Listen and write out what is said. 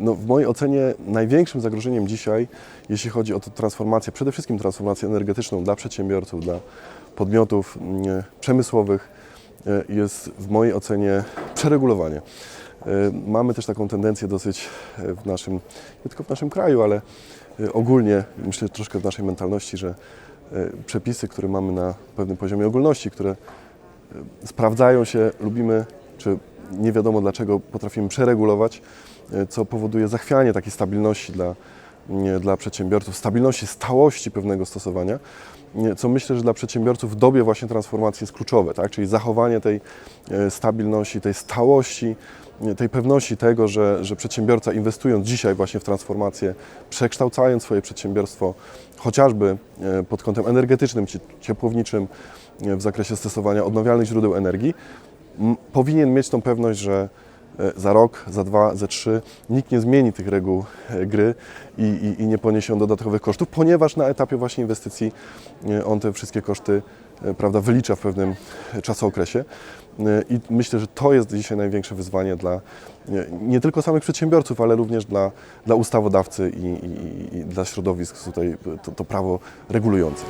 No, w mojej ocenie największym zagrożeniem dzisiaj, jeśli chodzi o transformację, przede wszystkim transformację energetyczną dla przedsiębiorców, dla podmiotów mm, przemysłowych, e, jest w mojej ocenie przeregulowanie. E, Mamy też taką tendencję dosyć e, w naszym, nie tylko w naszym kraju, ale e, ogólnie, myślę troszkę w naszej mentalności, że e, przepisy, które mamy na pewnym poziomie ogólności, które e, sprawdzają się, lubimy, czy nie wiadomo dlaczego potrafimy przeregulować, e, co powoduje zachwianie takiej stabilności dla, nie, dla przedsiębiorców, stabilności, stałości pewnego stosowania, nie, co myślę, że dla przedsiębiorców w dobie właśnie transformacji jest kluczowe, tak? czyli zachowanie tej e, stabilności, tej stałości, tej pewności tego, że, że przedsiębiorca inwestując dzisiaj właśnie w transformację, przekształcając swoje przedsiębiorstwo chociażby e, pod kątem energetycznym czy ciepłowniczym e, w zakresie stosowania odnawialnych źródeł energii, powinien mieć tą pewność, że e, za rok, za dwa, za trzy nikt nie zmieni tych reguł e, gry i, i, i nie poniesie on dodatkowych kosztów, ponieważ na etapie właśnie inwestycji e, on te wszystkie koszty prawda, wylicza w pewnym czasookresie. I myślę, że to jest dzisiaj największe wyzwanie dla nie, tylko samych przedsiębiorców, ale również dla, dla ustawodawcy i, i, i- dla środowisk tutaj to, to prawo regulujące.